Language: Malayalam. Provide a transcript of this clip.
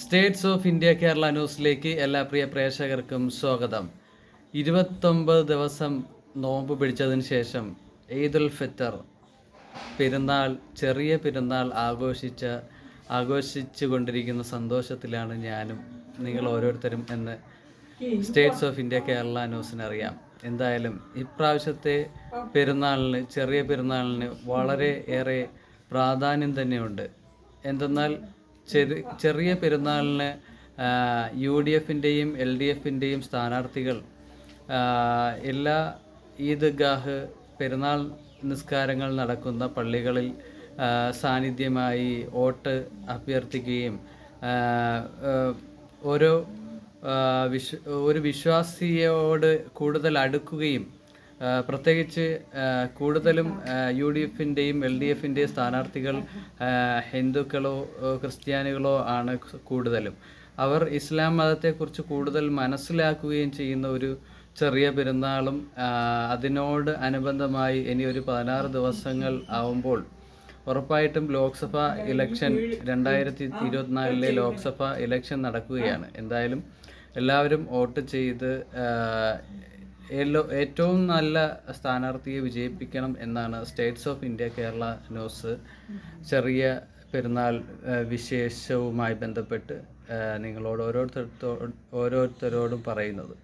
സ്റ്റേറ്റ്സ് ഓഫ് ഇന്ത്യ കേരള ന്യൂസിലേക്ക് എല്ലാ പ്രിയ പ്രേക്ഷകർക്കും സ്വാഗതം. ഇരുപത്തൊമ്പത് ദിവസം നോമ്പ് പിടിച്ചതിന് ശേഷം ഈദുൽ ഫിത്തർ പെരുന്നാൾ ചെറിയ പെരുന്നാൾ ആഘോഷിച്ച ആഘോഷിച്ചു കൊണ്ടിരിക്കുന്ന സന്തോഷത്തിലാണ് ഞാനും നിങ്ങൾ ഓരോരുത്തരും എന്ന് സ്റ്റേറ്റ്സ് ഓഫ് ഇന്ത്യ കേരള ന്യൂസിന് അറിയാം. എന്തായാലും ഇപ്രാവശ്യത്തെ പെരുന്നാളിന് ചെറിയ പെരുന്നാളിന് വളരെ ഏറെ പ്രാധാന്യം തന്നെയുണ്ട്. എന്തെന്നാൽ ചെറിയ പെരുന്നാളിന് യു ഡി എഫിന്റെയും എൽ ഡി എഫിന്റെയും സ്ഥാനാർത്ഥികൾ എല്ലാ ഈദ്ഗാഹ് പെരുന്നാൾ നിസ്കാരങ്ങൾ നടക്കുന്ന പള്ളികളിൽ സാന്നിധ്യമായി വോട്ട് അഭ്യർത്ഥിക്കുകയും ഓരോ വിശ്വ ഒരു വിശ്വാസിയോട് കൂടുതൽ അടുക്കുകയും പ്രത്യേകിച്ച് കൂടുതലും യു ഡി എഫിന്റെയും എൽ ഡി എഫിന്റെയും സ്ഥാനാർത്ഥികൾ ഹിന്ദുക്കളോ ക്രിസ്ത്യാനികളോ ആണ് കൂടുതലും. അവർ ഇസ്ലാം മതത്തെക്കുറിച്ച് കൂടുതൽ മനസ്സിലാക്കുകയും ചെയ്യുന്ന ഒരു ചെറിയ പെരുന്നാളും അതിനോട് അനുബന്ധമായി ഇനി ഒരു പതിനാറ് ദിവസങ്ങൾ ആവുമ്പോൾ ഉറപ്പായിട്ടും ലോക്സഭ ഇലക്ഷൻ രണ്ടായിരത്തി ഇരുപത്തിനാലിലെ ലോക്സഭ ഇലക്ഷൻ നടക്കുകയാണ്. എന്തായാലും എല്ലാവരും വോട്ട് ചെയ്ത് ഏറ്റവും നല്ല സ്ഥാനാർത്ഥിയെ വിജയിപ്പിക്കണം എന്നാണ് states of India Kerala news Cheriya Perunnal വിശേഷവുമായി ബന്ധപ്പെട്ട് നിങ്ങളോട് ഓരോരുത്തരത്തോ ഓരോരുത്തരോടും പറയുന്നത്.